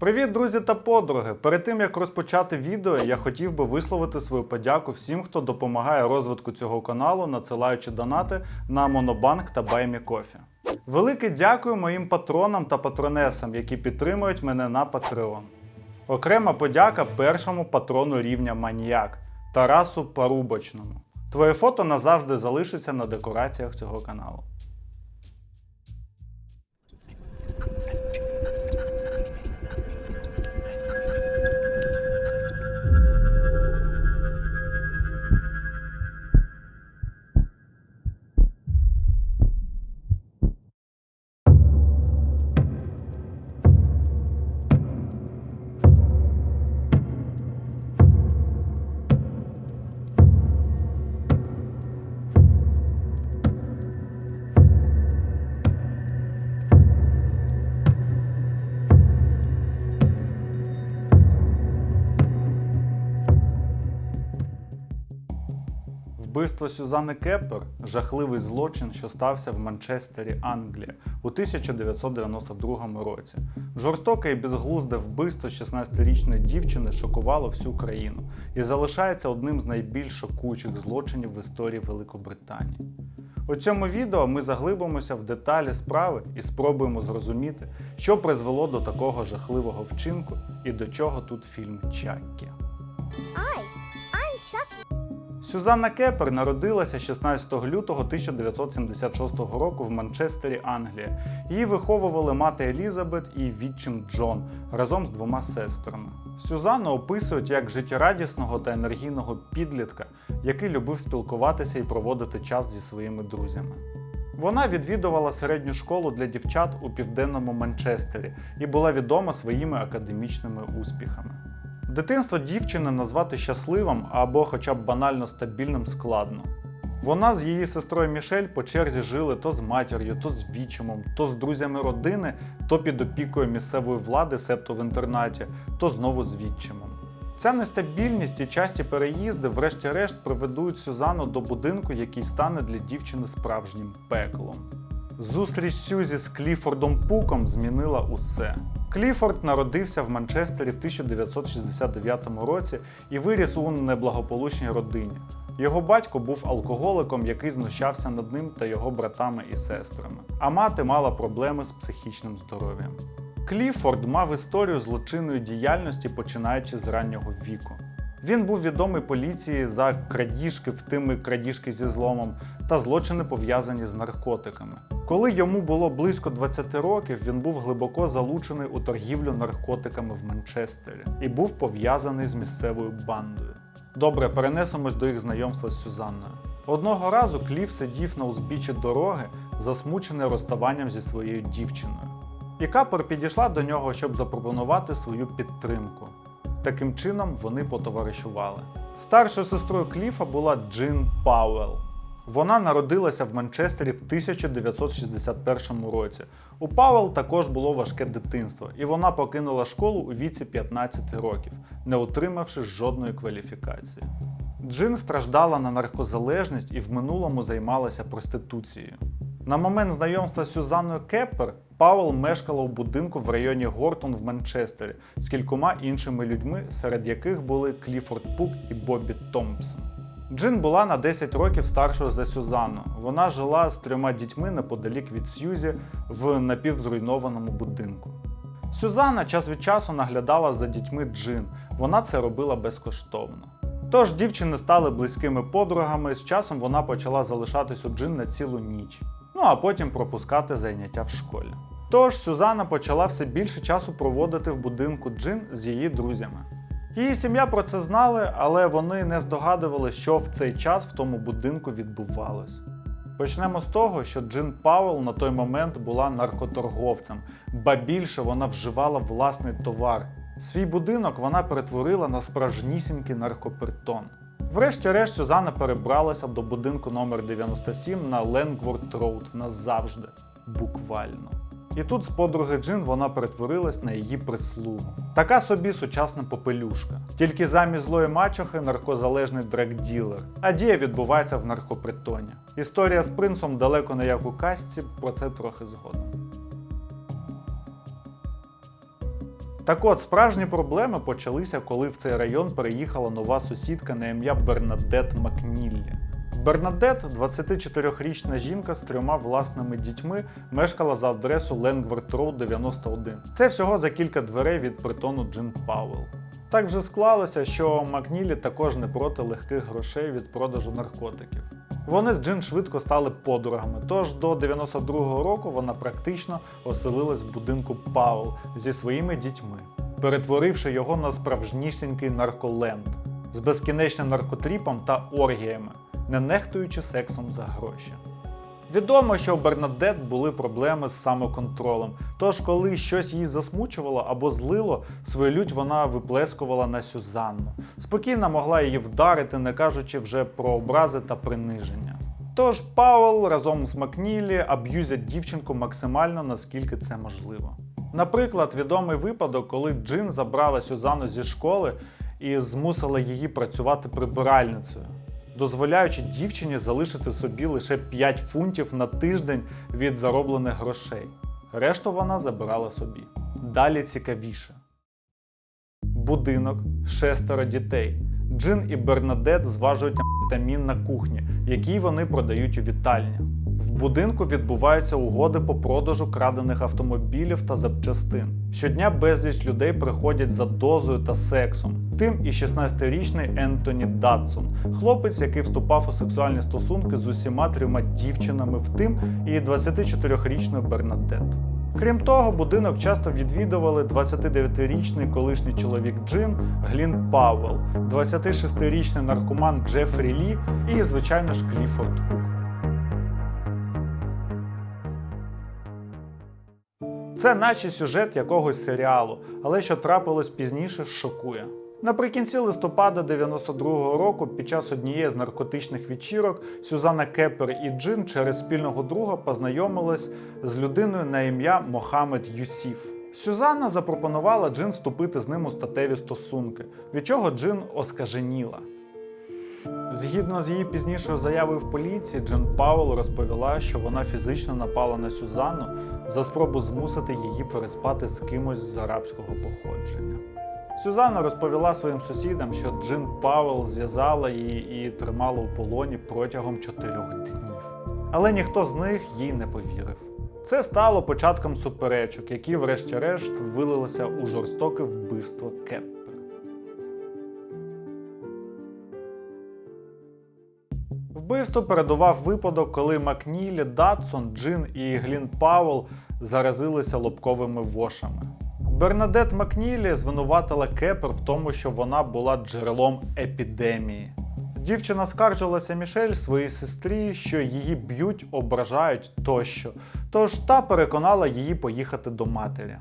Привіт, друзі та подруги! Перед тим як розпочати відео, я хотів би висловити свою подяку всім, хто допомагає розвитку цього каналу, надсилаючи донати на Монобанк та BuyMeCoffee. Велике дякую моїм патронам та патронесам, які підтримують мене на Patreon. Окрема подяка першому патрону рівня Маніяк Тарасу Парубочному. Твоє фото назавжди залишиться на декораціях цього каналу. Вбивство Сюзанни Кеппер жахливий злочин, що стався в Манчестері, Англія у 1992 році. Жорстоке і безглузде вбивство 16-річної дівчини шокувало всю країну і залишається одним з найбільш шокуючих злочинів в історії Великобританії. У цьому відео ми заглибимося в деталі справи і спробуємо зрозуміти, що призвело до такого жахливого вчинку і до чого тут фільм Чаккі. Сюзанна Кепер народилася 16 лютого 1976 року в Манчестері, Англія. Її виховували мати Елізабет і відчим Джон разом з двома сестрами. Сюзанну описують як життєрадісного та енергійного підлітка, який любив спілкуватися і проводити час зі своїми друзями. Вона відвідувала середню школу для дівчат у південному Манчестері і була відома своїми академічними успіхами. Дитинство дівчини назвати щасливим або хоча б банально стабільним складно. Вона з її сестрою Мішель по черзі жили то з матір'ю, то з вічимом, то з друзями родини, то під опікою місцевої влади, себто в інтернаті, то знову з відчимом. Ця нестабільність і часті переїзди, врешті-решт, приведуть Сюзанну до будинку, який стане для дівчини справжнім пеклом. Зустріч Сюзі з Кліфордом Пуком змінила усе. Кліфорд народився в Манчестері в 1969 році і виріс у неблагополучній родині. Його батько був алкоголиком, який знущався над ним та його братами і сестрами. А мати мала проблеми з психічним здоров'ям. Кліфорд мав історію злочинної діяльності, починаючи з раннього віку. Він був відомий поліції за крадіжки, втими крадіжки зі зломом та злочини пов'язані з наркотиками. Коли йому було близько 20 років, він був глибоко залучений у торгівлю наркотиками в Манчестері і був пов'язаний з місцевою бандою. Добре, перенесемось до їх знайомства з Сюзанною. Одного разу Кліф сидів на узбіччі дороги, засмучений розставанням зі своєю дівчиною. І Капер підійшла до нього, щоб запропонувати свою підтримку. Таким чином вони потоваришували. Старшою сестрою Кліфа була Джин Пауелл. Вона народилася в Манчестері в 1961 році. У Пауелл також було важке дитинство, і вона покинула школу у віці 15 років, не отримавши жодної кваліфікації. Джин страждала на наркозалежність і в минулому займалася проституцією. На момент знайомства з Сюзанною Кеппер Пауел мешкала у будинку в районі Гортон в Манчестері з кількома іншими людьми, серед яких були Кліфорд Пук і Бобі Томпсон. Джин була на 10 років старшою за Сюзанну. Вона жила з трьома дітьми неподалік від Сьюзі в напівзруйнованому будинку. Сюзанна час від часу наглядала за дітьми Джин. Вона це робила безкоштовно. Тож дівчини стали близькими подругами, з часом вона почала залишатись у Джин на цілу ніч, ну а потім пропускати заняття в школі. Тож Сюзанна почала все більше часу проводити в будинку Джин з її друзями. Її сім'я про це знали, але вони не здогадували, що в цей час в тому будинку відбувалось. Почнемо з того, що Джин Пауелл на той момент була наркоторговцем, ба більше вона вживала власний товар. Свій будинок вона перетворила на справжнісінький наркопритон. Врешті-решт Сюзанна перебралася до будинку номер 97 на Ленгворд Роуд назавжди. Буквально. І тут з подруги Джин вона перетворилась на її прислугу. Така собі сучасна попелюшка. Тільки замість злої мачохи наркозалежний драгділер, а дія відбувається в наркопритоні. Історія з принцом далеко не як у казці, про це трохи згодом. Так от, справжні проблеми почалися, коли в цей район переїхала нова сусідка на ім'я Бернадет Макніллі. Бернадет, 24-річна жінка з трьома власними дітьми, мешкала за адресу Ленгвард Роуд 91. Це всього за кілька дверей від притону Джин Пауел. Так вже склалося, що Макнілі також не проти легких грошей від продажу наркотиків. Вони з Джин швидко стали подругами, тож до 92-го року вона практично оселилась в будинку Пауел зі своїми дітьми, перетворивши його на справжнісінький нарколенд з безкінечним наркотріпом та оргіями, не нехтуючи сексом за гроші. Відомо, що у Бернадет були проблеми з самоконтролем. Тож, коли щось її засмучувало або злило, свою лють вона виплескувала на Сюзанну. Спокійно могла її вдарити, не кажучи вже про образи та приниження. Тож Пауел разом з Макнілі аб'юзять дівчинку максимально наскільки це можливо. Наприклад, відомий випадок, коли Джин забрала Сюзанну зі школи і змусила її працювати прибиральницею дозволяючи дівчині залишити собі лише 5 фунтів на тиждень від зароблених грошей. Решту вона забирала собі. Далі цікавіше. Будинок, шестеро дітей. Джин і Бернадет зважують амфетамін на кухні, який вони продають у вітальні. В будинку відбуваються угоди по продажу крадених автомобілів та запчастин. Щодня безліч людей приходять за дозою та сексом. Тим і 16-річний Ентоні Датсон, хлопець, який вступав у сексуальні стосунки з усіма трьома дівчинами, втим і 24-річною Бернадет. Крім того, будинок часто відвідували 29-річний колишній чоловік Джин Глін Пауел, 26-річний наркоман Джефрі Лі і, звичайно ж, Кліфорд Це наче сюжет якогось серіалу, але що трапилось пізніше, шокує. Наприкінці листопада 92-го року, під час однієї з наркотичних вечірок, Сюзанна Кепер і Джин через спільного друга познайомились з людиною на ім'я Мохамед Юсіф. Сюзанна запропонувала Джин вступити з ним у статеві стосунки, від чого Джин оскаженіла. Згідно з її пізнішою заявою в поліції, Джен Пауел розповіла, що вона фізично напала на Сюзанну за спробу змусити її переспати з кимось з арабського походження. Сюзанна розповіла своїм сусідам, що Джин Пауел зв'язала її і тримала у полоні протягом чотирьох днів. Але ніхто з них їй не повірив. Це стало початком суперечок, які, врешті-решт, вилилися у жорстоке вбивство Кеппер. Вбивству передував випадок, коли Макнілі, Датсон, Джин і Глін Пауел заразилися лобковими вошами. Бернадет Макнілі звинуватила Кепер в тому, що вона була джерелом епідемії. Дівчина скаржилася Мішель своїй сестрі, що її б'ють, ображають тощо. Тож та переконала її поїхати до матері.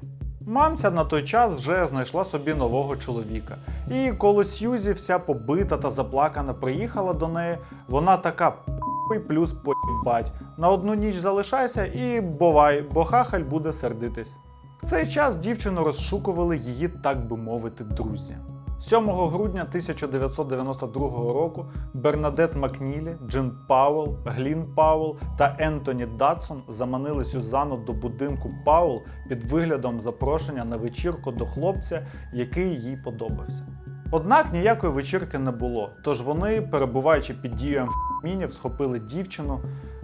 Мамця на той час вже знайшла собі нового чоловіка. І коли Сьюзі вся побита та заплакана приїхала до неї, вона така «Похуй плюс поїбать. На одну ніч залишайся і бувай, бо хахаль буде сердитись. В цей час дівчину розшукували її, так би мовити, друзі. 7 грудня 1992 року Бернадет Макнілі, Джин Пауел, Глін Пауел та Ентоні Датсон заманили Сюзанну до будинку Пауел під виглядом запрошення на вечірку до хлопця, який їй подобався. Однак ніякої вечірки не було, тож вони, перебуваючи під дією амфетамінів, схопили дівчину.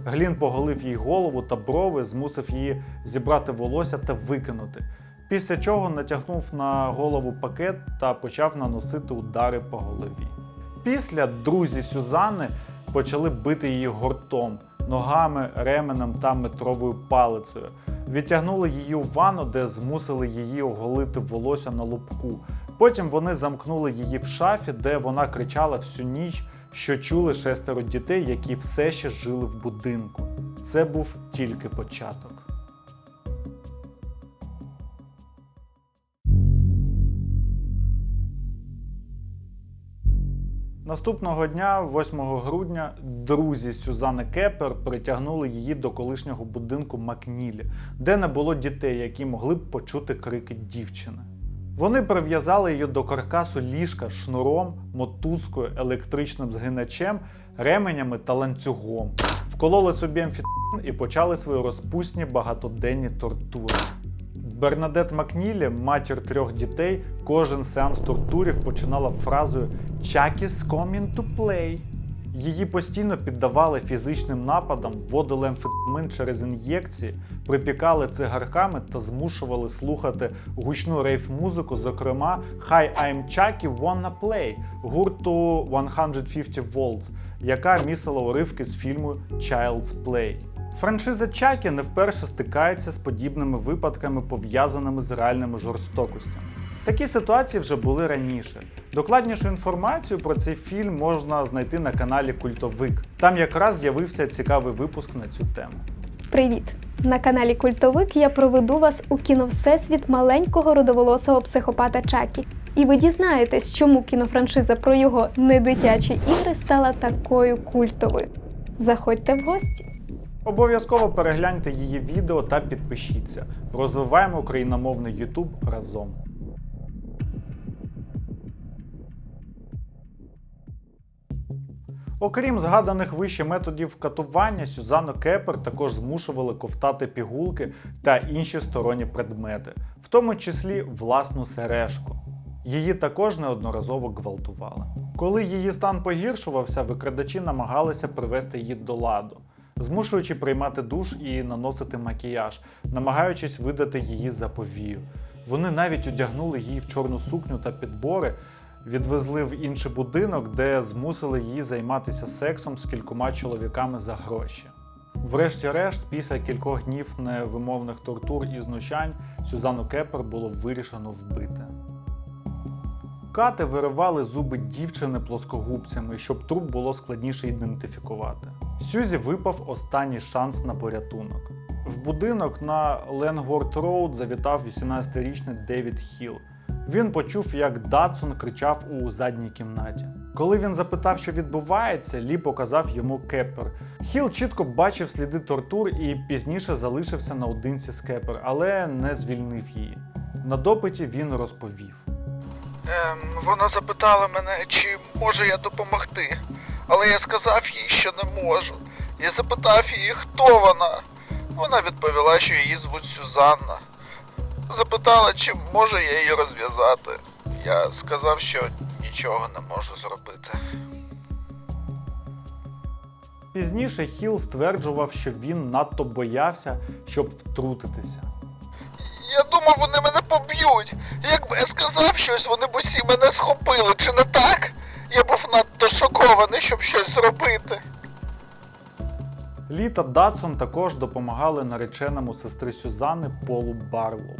Глін поголив їй голову та брови, змусив її зібрати волосся та викинути. Після чого натягнув на голову пакет та почав наносити удари по голові. Після друзі Сюзанни почали бити її гуртом, ногами, ременем та метровою палицею. Відтягнули її у ванну, де змусили її оголити волосся на лобку. Потім вони замкнули її в шафі, де вона кричала всю ніч, що чули шестеро дітей, які все ще жили в будинку. Це був тільки початок. Наступного дня, 8 грудня, друзі Сюзани Кепер притягнули її до колишнього будинку Макнілі, де не було дітей, які могли б почути крики дівчини. Вони прив'язали її до каркасу ліжка шнуром, мотузкою, електричним згиначем, ременями та ланцюгом, вкололи собі амфетамін і почали свої розпусні багатоденні тортури. Бернадет Макнілі, матір трьох дітей, кожен сеанс тортурів починала фразою «Chuck is coming to play». Її постійно піддавали фізичним нападам, вводили амфетамин через ін'єкції, припікали цигарками та змушували слухати гучну рейф-музику, зокрема «Hi, I'm Chucky, Wanna Play» гурту 150 Volts, яка містила уривки з фільму Child's Play. Франшиза Чакі не вперше стикається з подібними випадками, пов'язаними з реальними жорстокостями. Такі ситуації вже були раніше. Докладнішу інформацію про цей фільм можна знайти на каналі Культовик. Там якраз з'явився цікавий випуск на цю тему. Привіт! На каналі Культовик я проведу вас у кіновсесвіт маленького родоволосого психопата Чакі. І ви дізнаєтесь, чому кінофраншиза про його недитячі ігри стала такою культовою. Заходьте в гості. Обов'язково перегляньте її відео та підпишіться. Розвиваємо україномовний YouTube разом. Окрім згаданих вище методів катування, Сюзанну Кепер також змушували ковтати пігулки та інші сторонні предмети, в тому числі власну сережку. Її також неодноразово гвалтували. Коли її стан погіршувався, викрадачі намагалися привести її до ладу, змушуючи приймати душ і наносити макіяж, намагаючись видати її за повію. Вони навіть одягнули її в чорну сукню та підбори, відвезли в інший будинок, де змусили її займатися сексом з кількома чоловіками за гроші. Врешті-решт, після кількох днів невимовних тортур і знущань, Сюзанну Кепер було вирішено вбити. Кати виривали зуби дівчини плоскогубцями, щоб труп було складніше ідентифікувати. Сюзі випав останній шанс на порятунок. В будинок на Ленгорд Роуд завітав 18-річний Девід Хіл. Він почув, як Датсон кричав у задній кімнаті. Коли він запитав, що відбувається, Лі показав йому Кеппер. Хіл чітко бачив сліди тортур і пізніше залишився наодинці з Кеппер, але не звільнив її. На допиті він розповів. Ем, вона запитала мене, чи можу я допомогти. Але я сказав їй, що не можу. Я запитав її, хто вона. Вона відповіла, що її звуть Сюзанна. Запитала, чи можу я її розв'язати. Я сказав, що нічого не можу зробити. Пізніше Хіл стверджував, що він надто боявся, щоб втрутитися. Я думав, вони мене поб'ють. Якби я сказав щось, вони б усі мене схопили, чи не так? Я був надто шокований, щоб щось зробити. Лі та Датсон також допомагали нареченому сестри Сюзанни Полу Барлоу.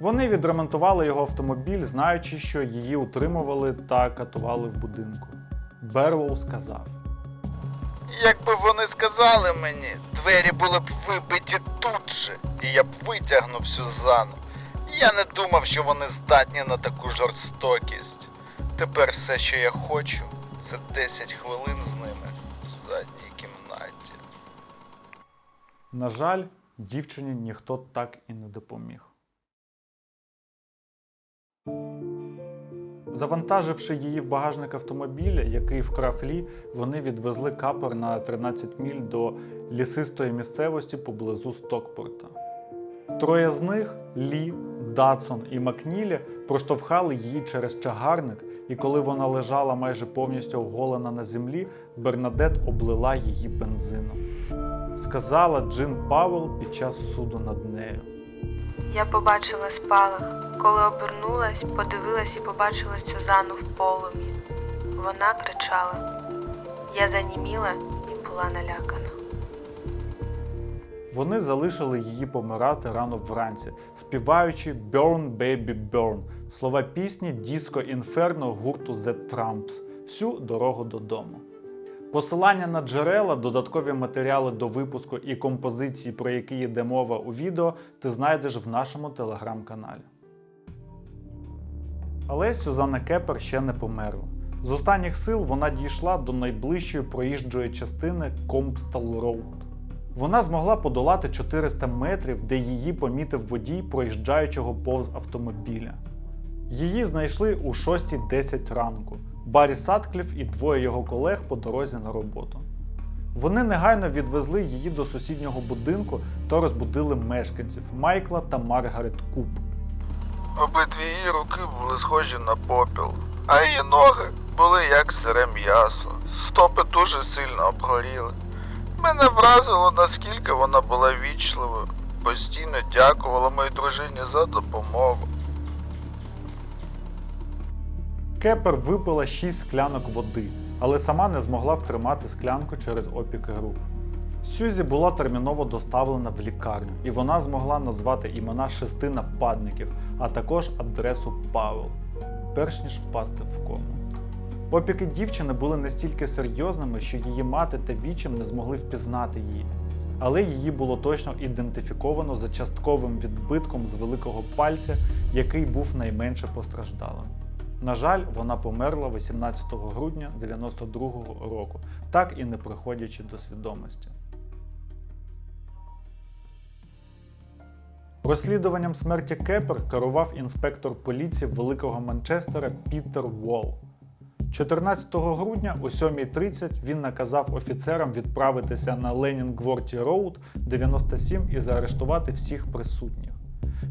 Вони відремонтували його автомобіль, знаючи, що її утримували та катували в будинку. Берлоу сказав: Якби вони сказали мені, двері були б вибиті тут же, і я б витягнув Сюзанну. Я не думав, що вони здатні на таку жорстокість. Тепер все, що я хочу, це 10 хвилин з ними в задній кімнаті. на жаль, дівчині ніхто так і не допоміг. Завантаживши її в багажник автомобіля, який вкрав Лі, вони відвезли капер на 13 міль до лісистої місцевості поблизу Стокпорта. Троє з них Лі, Датсон і Макнілі проштовхали її через чагарник, і коли вона лежала майже повністю оголена на землі, Бернадет облила її бензином. Сказала Джин Павел під час суду над нею. Я побачила спалах. Коли обернулась, подивилась і побачила Сюзану в полум'ї. Вона кричала. Я заніміла і була налякана. Вони залишили її помирати рано вранці, співаючи Burn Baby Burn слова пісні Діско Інферно гурту The Trumps всю дорогу додому. Посилання на джерела, додаткові матеріали до випуску і композиції, про які йде мова у відео, ти знайдеш в нашому телеграм-каналі. Але Сюзанна Кепер ще не померла. З останніх сил вона дійшла до найближчої проїжджої частини Компстал Роуд. Вона змогла подолати 400 метрів, де її помітив водій проїжджаючого повз автомобіля. Її знайшли у 6.10 ранку. Баррі Саткліф і двоє його колег по дорозі на роботу. Вони негайно відвезли її до сусіднього будинку та розбудили мешканців Майкла та Маргарет Куб. Обидві її руки були схожі на попіл, а її ноги були як сире м'ясо. Стопи дуже сильно обгоріли. Мене вразило, наскільки вона була вічливою. Постійно дякувала моїй дружині за допомогу. Кепер випила 6 склянок води, але сама не змогла втримати склянку через опіки рук. Сюзі була терміново доставлена в лікарню, і вона змогла назвати імена шести нападників, а також адресу Павел, перш ніж впасти в кому. Опіки дівчини були настільки серйозними, що її мати та вічим не змогли впізнати її. Але її було точно ідентифіковано за частковим відбитком з великого пальця, який був найменше постраждалим. На жаль, вона померла 18 грудня 92-го року, так і не приходячи до свідомості. Розслідуванням смерті Кепер керував інспектор поліції Великого Манчестера Пітер Уолл. 14 грудня о 7.30 він наказав офіцерам відправитися на Ленінгворті Роуд 97 і заарештувати всіх присутніх.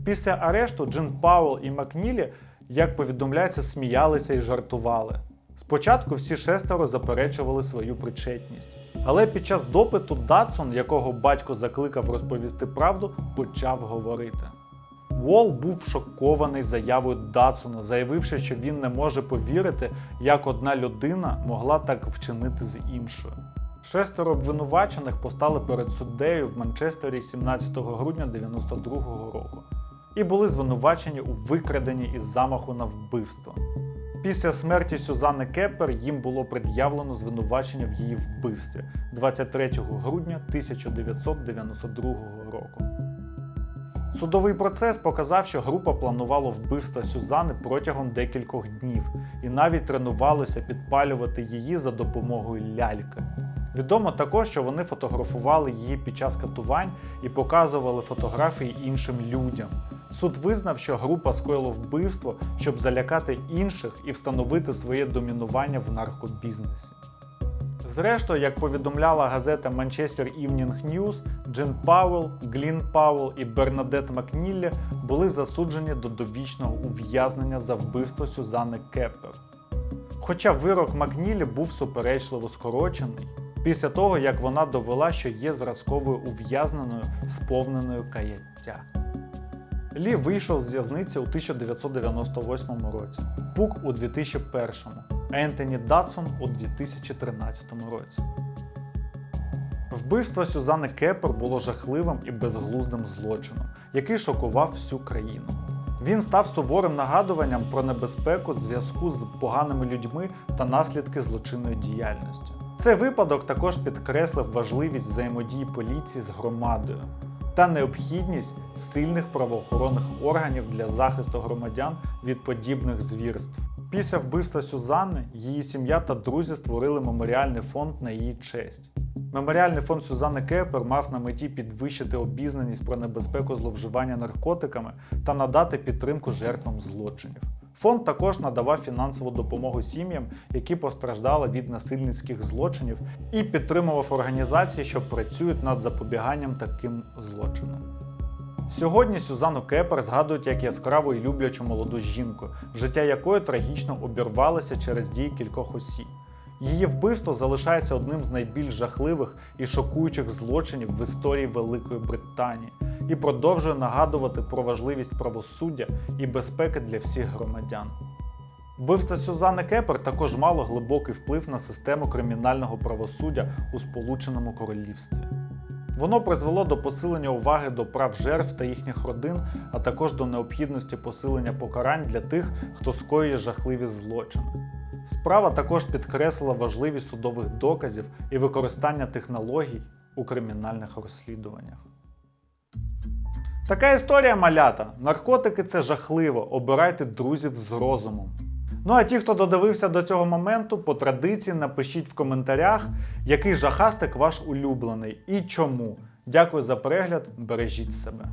Після арешту Джин Пауел і Макнілі, як повідомляється, сміялися і жартували. Спочатку всі шестеро заперечували свою причетність. Але під час допиту Датсон, якого батько закликав розповісти правду, почав говорити. Уолл був шокований заявою Датсона, заявивши, що він не може повірити, як одна людина могла так вчинити з іншою. Шестеро обвинувачених постали перед суддею в Манчестері 17 грудня 92-го року і були звинувачені у викраденні із замаху на вбивство. Після смерті Сюзанни Кеппер їм було пред'явлено звинувачення в її вбивстві 23 грудня 1992 року. Судовий процес показав, що група планувала вбивство Сюзани протягом декількох днів і навіть тренувалися підпалювати її за допомогою ляльки. Відомо також, що вони фотографували її під час катувань і показували фотографії іншим людям. Суд визнав, що група скоїла вбивство, щоб залякати інших і встановити своє домінування в наркобізнесі. Зрештою, як повідомляла газета Manchester Evening News, Джин Пауелл, Глін Пауелл і Бернадет Макніллі були засуджені до довічного ув'язнення за вбивство Сюзанни Кеппер. Хоча вирок Макнілі був суперечливо скорочений, після того як вона довела, що є зразковою ув'язненою, сповненою каяття. Лі вийшов з в'язниці у 1998 році, Пук у 2001, а Ентоні Датсон у 2013 році. Вбивство Сюзанни Кепер було жахливим і безглуздим злочином, який шокував всю країну. Він став суворим нагадуванням про небезпеку зв'язку з поганими людьми та наслідки злочинної діяльності. Цей випадок також підкреслив важливість взаємодії поліції з громадою та необхідність сильних правоохоронних органів для захисту громадян від подібних звірств. Після вбивства Сюзанни її сім'я та друзі створили меморіальний фонд на її честь. Меморіальний фонд Сюзанни Кепер мав на меті підвищити обізнаність про небезпеку зловживання наркотиками та надати підтримку жертвам злочинів. Фонд також надавав фінансову допомогу сім'ям, які постраждали від насильницьких злочинів, і підтримував організації, що працюють над запобіганням таким злочинам. Сьогодні Сюзанну Кепер згадують як яскраву і люблячу молоду жінку, життя якої трагічно обірвалося через дії кількох осіб. Її вбивство залишається одним з найбільш жахливих і шокуючих злочинів в історії Великої Британії і продовжує нагадувати про важливість правосуддя і безпеки для всіх громадян. Вбивство Сюзанни Кепер також мало глибокий вплив на систему кримінального правосуддя у Сполученому Королівстві. Воно призвело до посилення уваги до прав жертв та їхніх родин, а також до необхідності посилення покарань для тих, хто скоює жахливі злочини. Справа також підкреслила важливість судових доказів і використання технологій у кримінальних розслідуваннях. Така історія малята. Наркотики це жахливо. Обирайте друзів з розумом. Ну а ті, хто додивився до цього моменту, по традиції напишіть в коментарях, який жахастик ваш улюблений і чому. Дякую за перегляд, бережіть себе.